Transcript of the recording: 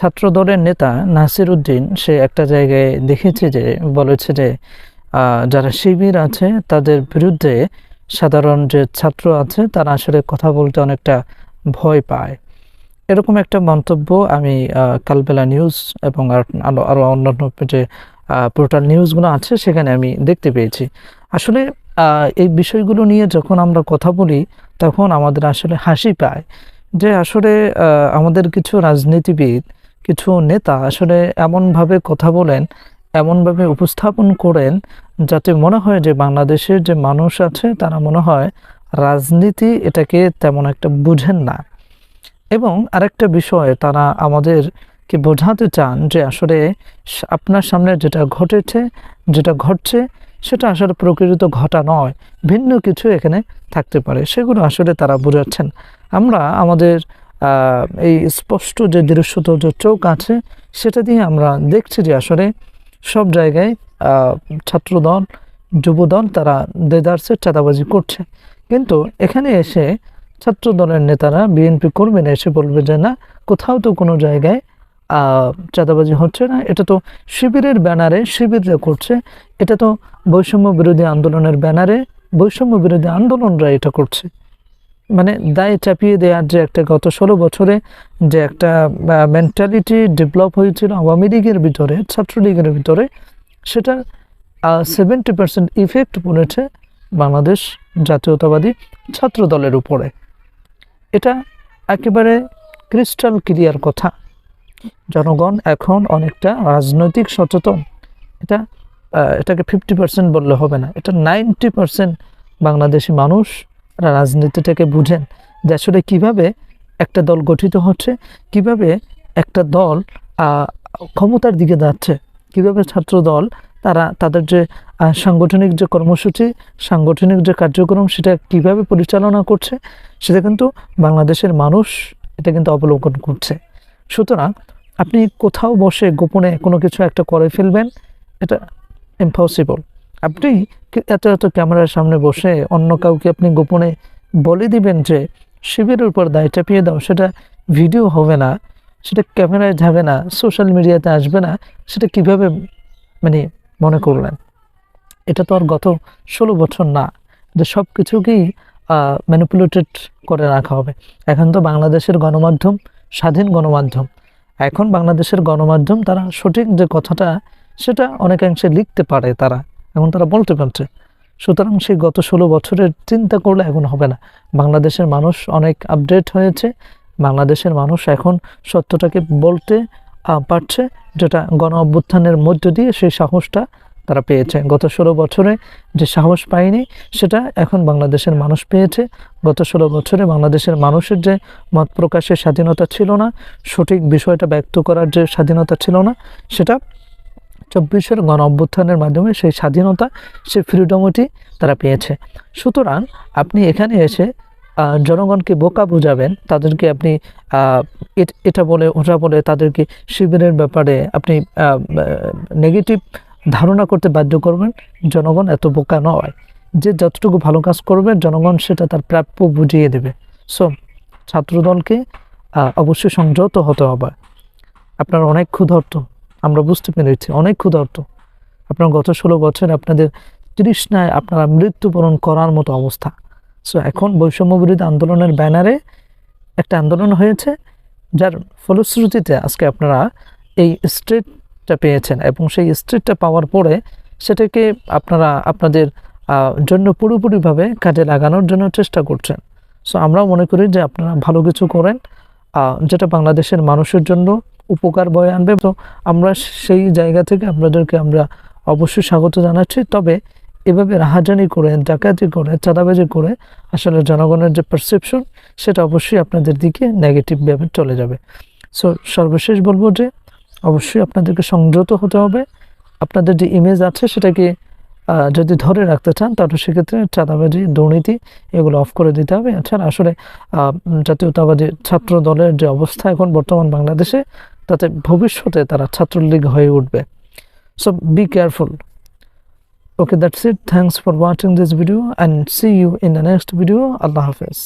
ছাত্র দলের নেতা নাসির উদ্দিন সে একটা জায়গায় দেখেছে যে, বলেছে যে যারা শিবির আছে, তাদের বিরুদ্ধে সাধারণ যে ছাত্র আছে, তারা আসলে কথা বলতে অনেকটা ভয় পায়। এরকম একটা মন্তব্য আমি কালবেলা নিউজ এবং আর- আরও আরও অন্যান্য যে পোর্টাল নিউজগুলো আছে, সেখানে আমি দেখতে পেয়েছি। আসলে এই বিষয়গুলো নিয়ে যখন আমরা কথা বলি, তখন আমাদের আসলে হাসি পায় যে, আসলে আমাদের কিছু রাজনীতিবিদ কিছু নেতা আসলে এমনভাবে কথা বলেন, এমনভাবে উপস্থাপন করেন, যাতে মনে হয় যে বাংলাদেশের যে মানুষ আছে, তারা মনে হয় রাজনীতি এটাকে তেমন একটা বুঝেন না। এবং আরেকটা বিষয়, তারা আমাদেরকে বোঝাতে চান যে আসলে আপনার সামনে যেটা ঘটেছে, যেটা ঘটছে, সেটা আসলে প্রকৃত ঘটা নয়, ভিন্ন কিছু এখানে থাকতে পারে, সেগুলো আসলে তারা বোঝাচ্ছেন। আমরা আমাদের এই স্পষ্ট যে দৃশ্যত যে চোখ আছে, সেটা দিয়ে আমরা দেখছি যে আসলে সব জায়গায় ছাত্রদল, যুবদল তারা দেদারসে চাঁদাবাজি করছে। কিন্তু এখানে এসে ছাত্র দলের নেতারা, বিএনপি কর্মীরা এসে বলবে যে, না, কোথাও তো কোনো জায়গায় চাঁদাবাজি হচ্ছে না। এটা তো শিবিরের ব্যানারে শিবিররা করছে। এটা তো বৈষম্য বিরোধী আন্দোলনের ব্যানারে বৈষম্য বিরোধী আন্দোলনরা এটা করছে। মানে দায় চাপিয়ে দেওয়ার যে একটা গত ষোলো বছরে যে একটা মেন্টালিটি ডেভেলপ হয়েছিল আওয়ামী লীগের ভিতরে, ছাত্রলীগের ভিতরে, সেটা সেভেন্টি পার্সেন্ট ইফেক্ট পড়েছে বাংলাদেশ জাতীয়তাবাদী ছাত্র দলের উপরে। এটা একেবারে ক্রিস্টাল ক্লিয়ার কথা। জনগণ এখন অনেকটা রাজনৈতিক সচেতন। এটা এটাকে ফিফটি পার্সেন্ট বললে হবে না। এটা নাইনটি পার্সেন্ট বাংলাদেশি মানুষ রাজনীতিটাকে বুঝেন যে আসলে কীভাবে একটা দল গঠিত হচ্ছে, কীভাবে একটা দল ক্ষমতার দিকে যাচ্ছে, কীভাবে ছাত্র দল, তারা তাদের যে সাংগঠনিক যে কর্মসূচি, সাংগঠনিক যে কার্যক্রম, সেটা কীভাবে পরিচালনা করছে, সেটা কিন্তু বাংলাদেশের মানুষ এটা কিন্তু অবলোকন করছে। সুতরাং আপনি কোথাও বসে গোপনে কোনো কিছু একটা করে ফেলবেন, এটা ইম্পসিবল আপনি এত এত ক্যামেরার সামনে বসে অন্য কাউকে আপনি গোপনে বলে দিবেন যে শিবিরের উপর দায় চাপিয়ে দাও? সেটা ভিডিও হবে না, সেটা ক্যামেরায় যাবে না সোশ্যাল মিডিয়াতে আসবে না, সেটা কীভাবে মানে মনে করলেন? এটা তো আর গত ষোলো বছর না যে সব কিছুকেই ম্যানিপুলেটেড করে রাখা হবে। এখন তো বাংলাদেশের গণমাধ্যম স্বাধীন গণমাধ্যম। এখন বাংলাদেশের গণমাধ্যম তারা সঠিক যে কথাটা, সেটা অনেকাংশে লিখতে পারে তারা। এখন তারা বলতে পারছে। সুতরাং সেই গত ষোলো বছরের চিন্তা করলে এখন হবে না। বাংলাদেশের মানুষ অনেক আপডেট হয়েছে। বাংলাদেশের মানুষ এখন সত্যটাকে বলতে পারছে যেটা গণ অভ্যুত্থানের মধ্য দিয়ে সেই সাহসটা তারা পেয়েছে। গত ষোলো বছরে যে সাহস পায়নি, সেটা এখন বাংলাদেশের মানুষ পেয়েছে। গত ষোলো বছরে বাংলাদেশের মানুষের যে মত প্রকাশের স্বাধীনতা ছিল না, সঠিক বিষয়টা ব্যক্ত করার যে স্বাধীনতা ছিল না, সেটা চব্বিশের গণ অভ্যুত্থানের মাধ্যমে সেই স্বাধীনতা, সেই ফ্রিডমটি তারা পেয়েছে। সুতরাং আপনি এখানে এসে জনগণকে বোকা বুঝাবেন, তাদেরকে আপনি এটা বলে, ওটা বলে তাদেরকে শিবিরের ব্যাপারে আপনি নেগেটিভ ধারণা করতে বাধ্য করবেন, জনগণ এত বোকা নয়। যে যতটুকু ভালো কাজ করবে, জনগণ সেটা তার প্রাপ্য বুঝিয়ে দেবে। সো ছাত্রদলকে অবশ্যই সংযত হতে হবে। আপনার অনেক ক্ষুধার্ত। আমরা বুঝতে পেরেছি। অনেক ক্ষুধার্ত। আপনার গত ষোলো বছর আপনাদের তৃষ্ণায় আপনারা মৃত্যুবরণ করার মতো অবস্থা। সো এখন বৈষম্য বিরোধী আন্দোলনের ব্যানারে একটা আন্দোলন হয়েছে, যার ফলশ্রুতিতে আজকে আপনারা এই স্ট্রেটটা পেয়েছেন এবং সেই স্ট্রেটটা পাওয়ার পরে সেটাকে আপনারা আপনাদের জন্য পুরোপুরিভাবে কাজে লাগানোর জন্য চেষ্টা করছেন। সো আমরাও মনে করি যে আপনারা ভালো কিছু করেন যেটা বাংলাদেশের মানুষের জন্য উপকার বয়ে আনবে। তো আমরা সেই জায়গা থেকে আপনাদেরকে আমরা অবশ্যই স্বাগত জানাচ্ছি। তবে এভাবে রাহাজানি করে, ডাকাতি করে, চাঁদাবাজি করে আসলে জনগণের যে পারসেপশন সেটা অবশ্যই আপনাদের দিকে নেগেটিভভাবে চলে যাবে। সো সর্বশেষ বলব যে অবশ্যই আপনাদেরকে সংযত হতে হবে। আপনাদের যে ইমেজ আছে, সেটাকে যদি ধরে রাখতে চান, তাহলে সেক্ষেত্রে চাঁদাবাজি, দুর্নীতি এগুলো অফ করে দিতে হবে। এছাড়া আসলে জাতীয়তাবাদী ছাত্র দলের যে অবস্থা এখন বর্তমান বাংলাদেশে তাতে ভবিষ্যতে তারা ছাত্রলীগ হয়ে উঠবে। So be careful okay that's it thanks for watching this video and see you in the next video আল্লাহ হাফেজ।